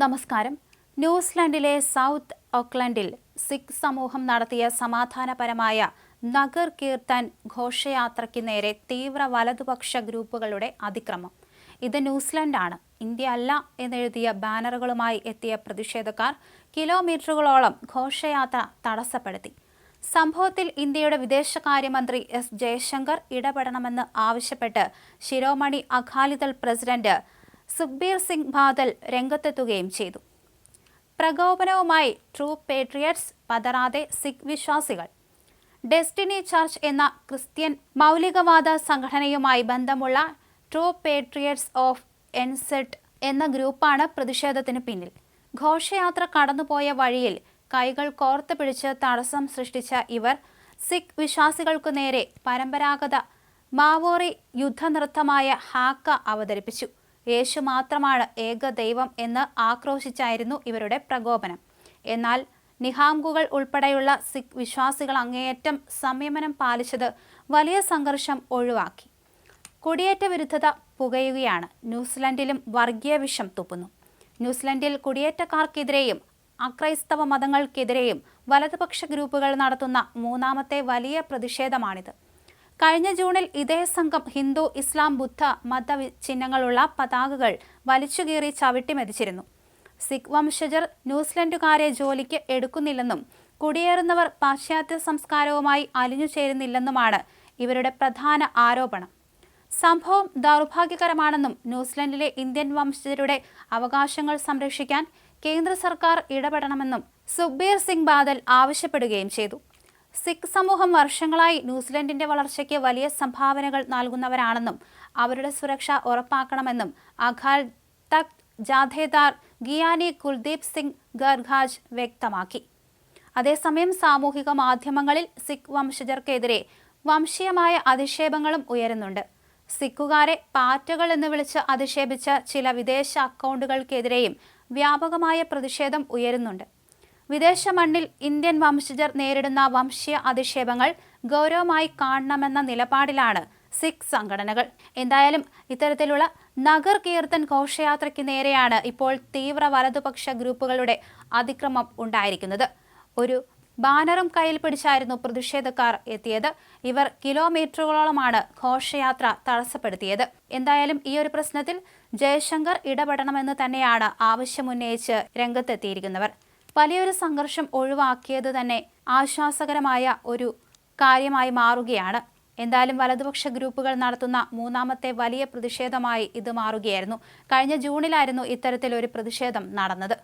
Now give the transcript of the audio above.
നമസ്കാരം. ന്യൂസിലാൻഡിലെ സൗത്ത് ഓക്ലൻഡിൽ സിഖ് സമൂഹം നടത്തിയ സമാധാനപരമായ നഗർ കീർത്തൻ ഘോഷയാത്രയ്ക്ക് നേരെ തീവ്ര വലതുപക്ഷ ഗ്രൂപ്പുകളുടെ അതിക്രമം. ഇത് ന്യൂസിലൻഡാണ്. ഇന്ത്യ അല്ല എന്നെഴുതിയ ബാനറുകളുമായി എത്തിയ പ്രതിഷേധക്കാർ കിലോമീറ്ററുകളോളം ഘോഷയാത്ര തടസ്സപ്പെടുത്തി. സംഭവത്തിൽ ഇന്ത്യയുടെ വിദേശകാര്യമന്ത്രി എസ് ജയശങ്കർ ഇടപെടണമെന്ന് ആവശ്യപ്പെട്ട് ശിരോമണി അകാലിദൾ പ്രസിഡന്റ് സുഖ്ബീർ സിംഗ് ബാദൽ രംഗത്തെത്തുകയും ചെയ്തു. പ്രകോപനവുമായി ട്രൂ പേട്രിയറ്റ്സ് പതറാതെ സിഖ് വിശ്വാസികൾ. ഡെസ്റ്റിനി ചർച്ച് എന്ന ക്രിസ്ത്യൻ മൗലികവാദ സംഘടനയുമായി ബന്ധമുള്ള ട്രൂ പേട്രിയറ്റ്സ് ഓഫ് എൻസെറ്റ് എന്ന ഗ്രൂപ്പാണ് പ്രതിഷേധത്തിന് പിന്നിൽ. ഘോഷയാത്ര കടന്നുപോയ വഴിയിൽ കൈകൾ കോർത്ത് പിടിച്ച് തടസ്സം സൃഷ്ടിച്ച ഇവർ സിഖ് വിശ്വാസികൾക്കു നേരെ പരമ്പരാഗത മാവോറി യുദ്ധനൃത്തമായ ഹാക്ക അവതരിപ്പിച്ചു. യേശു മാത്രമാണ് ഏക ദൈവം എന്ന് ആക്രോശിച്ചായിരുന്നു ഇവരുടെ പ്രകോപനം. എന്നാൽ നിഹാംഗുകൾ ഉൾപ്പെടെയുള്ള സിഖ് വിശ്വാസികൾ അങ്ങേയറ്റം സംയമനം പാലിച്ചത് വലിയ സംഘർഷം ഒഴിവാക്കി. കുടിയേറ്റ വിരുദ്ധത പുകയുകയാണ്. ന്യൂസിലൻഡിലും വർഗീയ വിഷം തുപ്പുന്നു. ന്യൂസിലൻഡിൽ കുടിയേറ്റക്കാർക്കെതിരെയും അക്രൈസ്തവ മതങ്ങൾക്കെതിരെയും വലതുപക്ഷ ഗ്രൂപ്പുകൾ നടത്തുന്ന മൂന്നാമത്തെ വലിയ പ്രതിഷേധമാണിത്. കഴിഞ്ഞ ജൂണിൽ ഇതേ സംഘം ഹിന്ദു ഇസ്ലാം ബുദ്ധ മത ചിഹ്നങ്ങളുള്ള പതാകകൾ വലിച്ചുകീറി ചവിട്ടിമെതിച്ചിരുന്നു സിഖ് വംശജർ ന്യൂസിലൻഡുകാരെ ജോലിക്ക് എടുക്കുന്നില്ലെന്നും കുടിയേറുന്നവർ പാശ്ചാത്യ സംസ്കാരവുമായി അലിഞ്ഞു ചേരുന്നില്ലെന്നുമാണ് ഇവരുടെ പ്രധാന ആരോപണം. സംഭവം ദൗർഭാഗ്യകരമാണെന്നും ന്യൂസിലൻഡിലെ ഇന്ത്യൻ വംശജരുടെ അവകാശങ്ങൾ സംരക്ഷിക്കാൻ കേന്ദ്ര സർക്കാർ ഇടപെടണമെന്നും സുഖ്ബീർ സിംഗ് ബാദൽ ആവശ്യപ്പെടുകയും ചെയ്തു. സിഖ് സമൂഹം വർഷങ്ങളായി ന്യൂസിലൻഡിന്റെ വളർച്ചയ്ക്ക് വലിയ സംഭാവനകൾ നൽകുന്നവരാണെന്നും അവരുടെ സുരക്ഷ ഉറപ്പാക്കണമെന്നും അഖാൽ തക് ജാഥേദാർ ഗിയാനി കുൽദീപ് സിംഗ് ഗർഗാജ് വ്യക്തമാക്കി. അതേസമയം സാമൂഹിക മാധ്യമങ്ങളിൽ സിഖ് വംശജർക്കെതിരെ വംശീയമായ അധിക്ഷേപങ്ങളും ഉയരുന്നുണ്ട്. സിഖുകാരെ പാറ്റകൾ എന്ന് വിളിച്ച് അധിക്ഷേപിച്ച ചില വിദേശ അക്കൗണ്ടുകൾക്കെതിരെയും വ്യാപകമായ പ്രതിഷേധം ഉയരുന്നുണ്ട്. വിദേശ മണ്ണിൽ ഇന്ത്യൻ വംശജർ നേരിടുന്ന വംശീയ അധിക്ഷേപങ്ങൾ ഗൗരവമായി കാണണമെന്ന നിലപാടിലാണ് സിഖ് സംഘടനകൾ. എന്തായാലും ഇത്തരത്തിലുള്ള നഗർ കീർത്തൻ ഘോഷയാത്രയ്ക്ക് നേരെയാണ് ഇപ്പോൾ തീവ്ര വലതുപക്ഷ ഗ്രൂപ്പുകളുടെ അതിക്രമം ഉണ്ടായിരിക്കുന്നത്. ഒരു ബാനറും കയ്യിൽ പിടിച്ചായിരുന്നു പ്രതിഷേധക്കാർ എത്തിയത്. ഇവർ കിലോമീറ്ററുകളോളമാണ് ഘോഷയാത്ര തടസ്സപ്പെടുത്തിയത്. എന്തായാലും ഈ ഒരു പ്രശ്നത്തിൽ ജയശങ്കർ ഇടപെടണമെന്ന് തന്നെയാണ് ആവശ്യമുന്നയിച്ച് രംഗത്തെത്തിയിരിക്കുന്നവർ. വലിയൊരു സംഘർഷം ഒഴിവാക്കിയത് തന്നെ ആശ്വാസകരമായ ഒരു കാര്യമായി മാറുകയാണ്. എന്തായാലും വലതുപക്ഷ ഗ്രൂപ്പുകൾ നടത്തുന്ന മൂന്നാമത്തെ വലിയ പ്രതിഷേധമായി ഇത് മാറുകയായിരുന്നു. കഴിഞ്ഞ ജൂണിലായിരുന്നു ഇത്തരത്തിലൊരു പ്രതിഷേധം നടന്നത്.